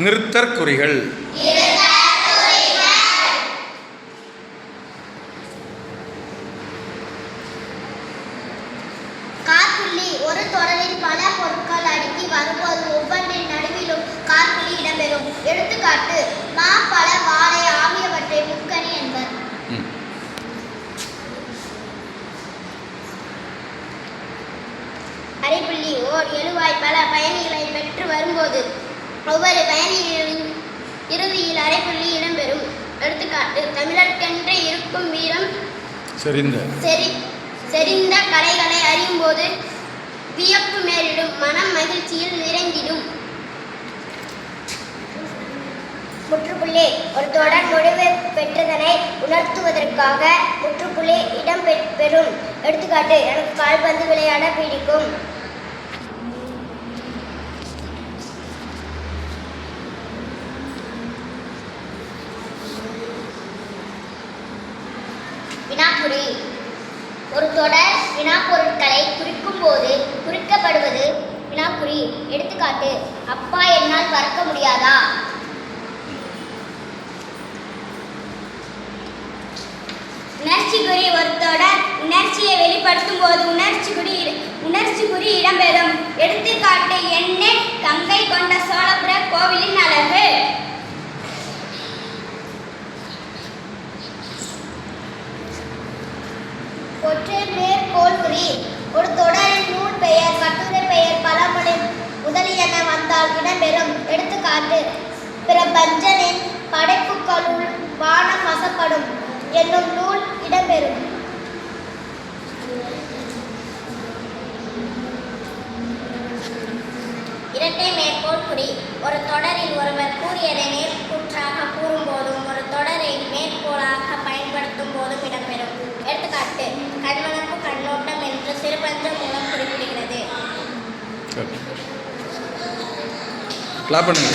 நிறுத்தற்குறிகள். காற்புள்ளி ஒரு தொடரில் பல பொருட்கள் அடுக்கி வரும்போது ஒவ்வொன்றின் நடுவிலும் காற்புள்ளி இடம்பெறும். எடுத்துக்காட்டு மா வாழை ஆகியவற்றை முக்கணி என்பர். அரைப்புள்ளி ஓர் எழுவாய் பல பயணிகளை ஒவ்வொரு பயணியின் இறுதியில் அரைப்புள்ளி இடம்பெறும். எடுத்துக்காட்டு தமிழர்க்கென்று இருக்கும் வீரம் சரிந்த செறி செறிந்த கலைகளை அறியும் போது வியப்பு மேலிடும் மனம் மகிழ்ச்சியில் நிறைந்திடும். முற்றுப்புள்ளி ஒரு தொடர் முடிவு பெற்றதனை உணர்த்துவதற்காக முற்றுப்புள்ளி இடம் பெறும். எடுத்துக்காட்டு எனக்கு கால்பந்து விளையாட பிடிக்கும். வினாக்குறி ஒரு தொடர் வினாப்பொருட்களை குறிக்கும் போது குறிக்கப்படுவது வினாக்குறி. எடுத்துக்காட்டு அப்பா என்னால் பறக்க முடியாதா? உணர்ச்சி குறி ஒரு தொடர் உணர்ச்சியை வெளிப்படுத்தும் போது உணர்ச்சி குறி உணர்ச்சி குறி இடம்பெறும். எடுத்துக்காட்டு எண்ணெய் கங்கை கொண்ட சோழபுர கோவில் ஒற்றை மேற்கோள் குறி. ஒரு தொடரின் நூல் பெயர் கட்டுரை பெயர் பழமொழி. முதலியன வந்தால் இடம்பெறும்? எடுத்துக்காட்டு பிரபஞ்சனின் படைப்புகளுள் வானம் வசப்படும் என்னும் நூல் இடம்பெறும். இரட்டை மேற்கோள் குறி. ஒரு தொடரில் ஒருவர் கூறி క్లాప్ అండి